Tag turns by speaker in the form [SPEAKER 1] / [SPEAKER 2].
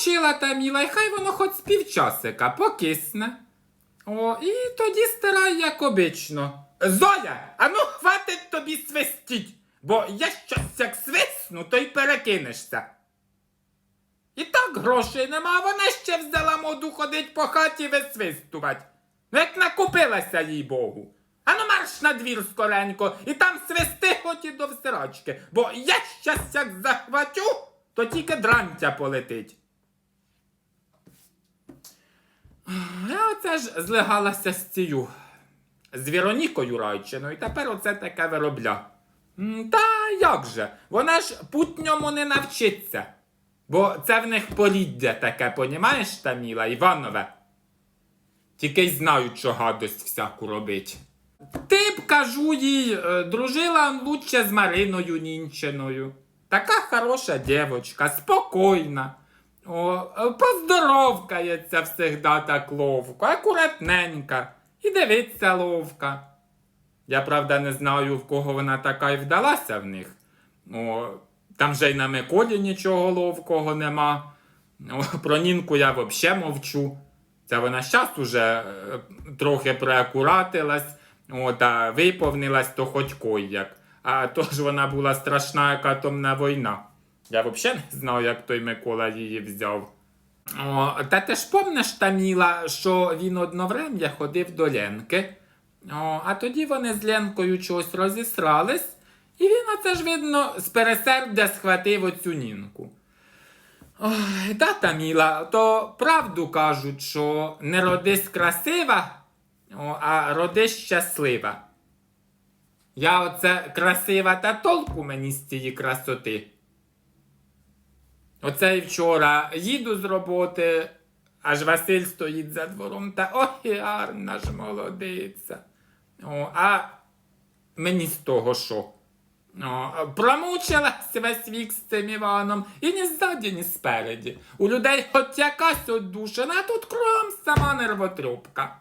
[SPEAKER 1] промочила Таміла, і хай воно хоч з півчасика покисне. О, і тоді стирай, як обично. Зоя, а ну хватить тобі свистіть, бо я щось як свисну, то й перекинешся. І так грошей нема, а вона ще взяла моду ходить по хаті висвистувати. Ну як накупилася їй Богу. Ану марш на двір скоренько і там свисти хоч і до всирачки, бо я щас як захвачу, то тільки дрантя полетить. Я оце ж злегалася з цією, з Віронікою Райчиною, тепер оце таке виробля. Та як же? Вона ж путньому не навчиться. Бо це в них поліддя таке, понімаєш, Таміла, Іванове? Тільки й знають, що гадость всяку робить. Ти б, кажу їй, е, дружила лучше з Мариною Нінчиною. Така хороша дівочка, спокійна. О, е, поздоровкається всегда так ловко, акуратненька. І дивиться ловка. Я, правда, не знаю, в кого вона така й вдалася в них. О, там же й на Миколі нічого ловкого нема. О, про Нінку я взагалі мовчу. Це вона щас уже е, трохи приакуратилась, о, та виповнилась, то хоч кой як. А то ж вона була страшна, як атомна війна. Я взагалі не знав, як той Микола її взяв. О, та ти ж помниш, Таміла, що він одноврем'я ходив до Ленки. О, а тоді вони з Ленкою чогось розісрались, і він оце ж, видно, з пересердя схватив оцю нінку. Ой, да, Таміла, то правду кажуть, що не родись красива, а родись щаслива. Я оце красива та толку мені з цієї красоти. Оце й вчора їду з роботи, аж Василь стоїть за двором та ой, гарна ж молодиця. О, а мені з того що? О, промучилась весь вік з цим Іваном і ні ззаді, ні спереді. У людей хоч якась одушина, а тут кром сама нервотрубка.